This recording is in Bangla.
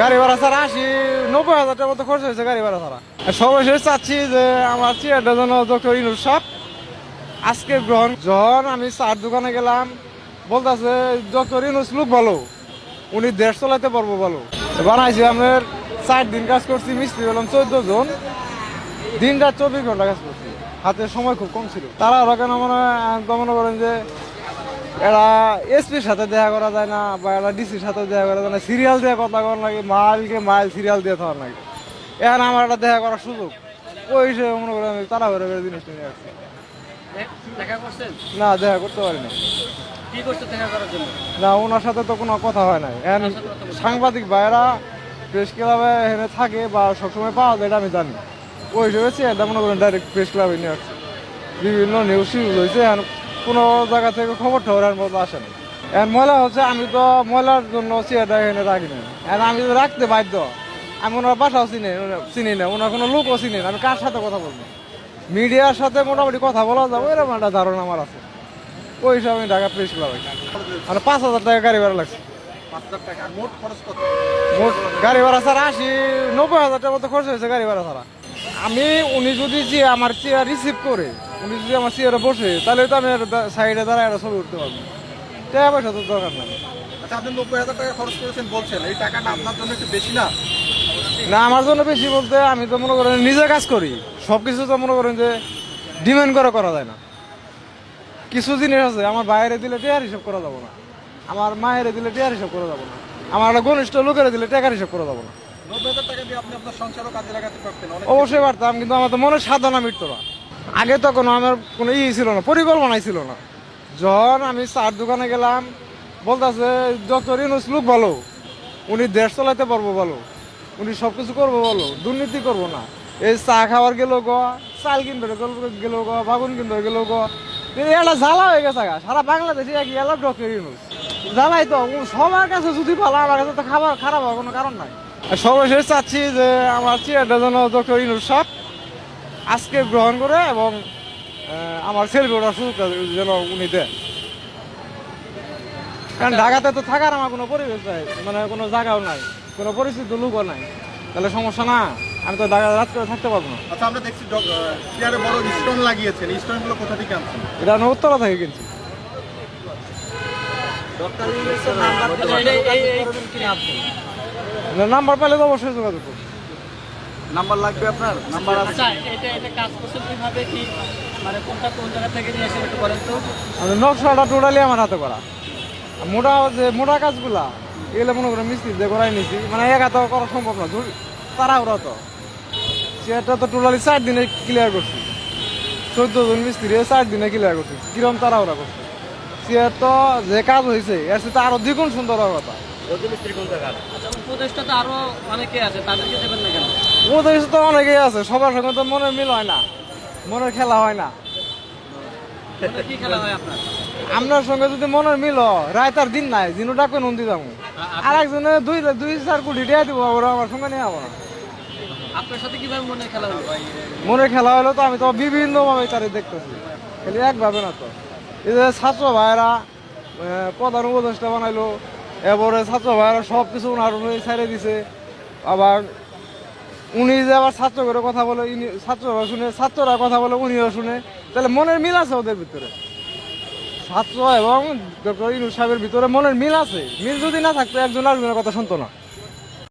গাড়ি ভাড়া ছাড়া আশি, নব্বই হাজার টাকার মতো খরচ হয়েছে গাড়ি ভাড়া ছাড়া। সর্বশেষ চাচ্ছি যে আমার চেয়ারটা যেন ডক্টর ইনুর আজকে গ্রহণ যখন আমি চার দোকানে গেলাম, বলতেছে ডক্টর ইনুস লোক ভালো। উনি দেশ চালাতে পারব ভালো। বানাইছি আমার চার দিন কাজ করছি, মিস্ত্রি হলাম চোদ্দ জন। দিন রাত চব্বিশ ঘণ্টা কাজ করছি। হাতে সময় খুব কম ছিল। তারা ওরা কেন মনে মনে করেন যে এরা এসপির সাথে দেখা করা যায় না বা এরা ডিসির সাথে দেখা করা যায় না। সিরিয়াল দিয়ে কথা করার লাগে মাইলকে মাইল সিরিয়াল দিয়ে থাকার লাগে। এখন আমার একটা দেখা করার সুযোগ। ওই হিসেবে মনে করেন আমি তারা করে করে জিনিসটা নিয়ে আসছি। না দেখা করতে পারি না ওনার সাথে তো কোনো কথা হয় নাই। এখন সাংবাদিক ভাইয়েরা প্রেস ক্লাবে এখানে থাকে বা সবসময় পাওয়া যায় এটা আমি জানি। ওই হিসেবে চেয়ারটা মনে করেন ডাইরেক্ট প্রেস ক্লাবে নিয়ে আসছে। বিভিন্ন নিউজ হয়েছে এখন কোনো জায়গা থেকে খবর টবর এর মতো আসে না এখন ময়লা হচ্ছে, আমি তো ময়লার জন্য চেয়ারটা এখানে রাখি না এখন আমি তো রাখতে বাধ্য। আমি ওনার বাসাও চিনি চিনি না ওনার কোনো লোকও চিনি না আমি কার সাথে কথা বলব? মিডিয়ার সাথে মোটামুটি কথা বলা যাবে, এরকম একটা ধারণা আমার আছে। ওই হিসাবে আমি ঢাকা প্রেস ক্লাবে। মানে পাঁচ হাজার টাকা গাড়ি ভাড়া লাগছে। টাকা মোট গাড়ি ভাড়া ছাড়া আশি, নব্বই হাজার টাকার মতো খরচ হয়েছে গাড়ি ভাড়া ছাড়া। আমি, উনি যদি যে আমার চেয়ার রিসিভ করে উনি যদি আমার চেয়ারে বসে তাহলে তো আমি সাইডে দাঁড়ায় একটা ছবি উঠতে পারব। টাকা পয়সা তো দরকার নাই। আচ্ছা আপনি নব্বই হাজার টাকা খরচ করেছেন বলছেন এই টাকাটা আপনার জন্য একটু বেশি না? না আমার জন্য বেশি বলতে আমি তো মনে করেন নিজে কাজ করি। সব কিছু তো মনে করেন যে ডিমান্ড করে করা যায় না। কিছু জিনিস আছে আমার বাইরে দিলে টেয়ার হিসাব করা যাব না। আমার মায়ের দিলে টেয়ার হিসাব করা যাব না। আমার একটা ঘনিষ্ঠ লোকের দিলে টাকার হিসাব করা যাব না। অবশ্যই পারতাম কিন্তু আমার তো মনে সাধনা মিটত না। আগে তো কোনো আমার কোনো ই ছিল না, পরিকল্পনাই ছিল না। যখন আমি চার দোকানে গেলাম, বলতেছে, ডক্টর ইনুস লোক ভালো। উনি দেশ চালাতে পারব ভালো। উনি সব কিছু করব ভালো। দুর্নীতি করব না। এই চা খাওয়ার গেল গ, চাল কিনবে গেলেও গ বাগুন কিনবে গেলেও গ। কিন্তু এটা জ্বালা হয়ে গেছে গা। সারা বাংলাদেশে এক এলা ডক্টর ইনুস জ্বালাই তো সবার কাছে যদি ভালো আমার কাছে তো খাবার, খারাপ হওয়ার কোনো কারণ নাই। সর্বশেষ চাচ্ছি যে, আমার চেয়ারটা যেন ডক্টর ইনুস সাপ আজকে গ্রহণ করে এবং আমার সেলফি ওঠার সুযোগটা যেন উনি দেন। কারণ ঢাকাতে তো থাকার আমার কোনো পরিবেশ নাই মানে কোনো জায়গাও নাই কোনো পরিচিত লোকও নাই। তাহলে সমস্যা না আমি তো ঢাকা রাত করে থাকতে পারব না। আচ্ছা আমরা দেখছি চেয়ারে বড় স্টোন লাগিয়েছেন স্টোনগুলো কোথা থেকে আনছেন? এটা আমি উত্তরা থেকে কিনছি। নাম্বার পেলে তো অবশ্যই যোগাযোগ করব। নাম্বার লাগবে আপনার? নাম্বার আচ্ছা এটা এটা কাজ করছেন কীভাবে? কি মানে কোনটা কোন জায়গা থেকে নিয়ে এসে একটু বলেন তো। আমি নকশাটা টোটালি আমার হাতে করা। আর মোটা যে মোটা কাজগুলা এগুলো মনে করে মিস্ত্রি দিয়ে করাই নিছি। মানে একা তো করা সম্ভব না জরুরি- তাড়াহুড়া তো। সেটা তো টোটালি চার দিনে ক্লিয়ার করছি। চোদ্দ জন মিস্ত্রি চার দিনে ক্লিয়ার করছি। কিরম তাড়াহুড়া করছে। সে তো যে কাজ হয়েছে এর সাথে আরও দ্বিগুণ সুন্দর হওয়ার কথা। আচ্ছা উপদেশটা তো আরও অনেকে আছে তাদেরকে দেবেন না কেন? ওদের তো অনেকেই আছে সবার সঙ্গে তো মনের মিল হয় না মনের খেলা হয় না। কি খেলা হয় আপনার? আপনার সঙ্গে যদি মনের মিল রাত আর দিন নাই দিনও ডাকবে নন্দী যাব আর একজনে দুই দুই চার কোটি টাকা দিব ওরা আমার সঙ্গে নিয়ে যাব। না আপনার সাথে কীভাবে মনে খেলা হলো? মনের খেলা হলো তো আমি তো বিভিন্ন ভাবে তারে দেখতেছি। খালি একভাবে না তো। এই যে ছাত্র ভাইয়েরা প্রধান উপদেষ্টা বানাইলো এবারে ছাত্র ভাইয়েরা সব কিছু ওনার ছেড়ে দিছে। আবার উনি যে আবার ছাত্র করে কথা বলে ছাত্ররা শুনে ছাত্ররা কথা বলে, উনিও শুনে। তাহলে মনের মিল আছে ওদের ভিতরে? ছাত্র এবং ডক্টর ইনুর সাহেবের ভিতরে মনের মিল আছে? মিল যদি না থাকতো একজন আরেকজনের কথা শুনতো না।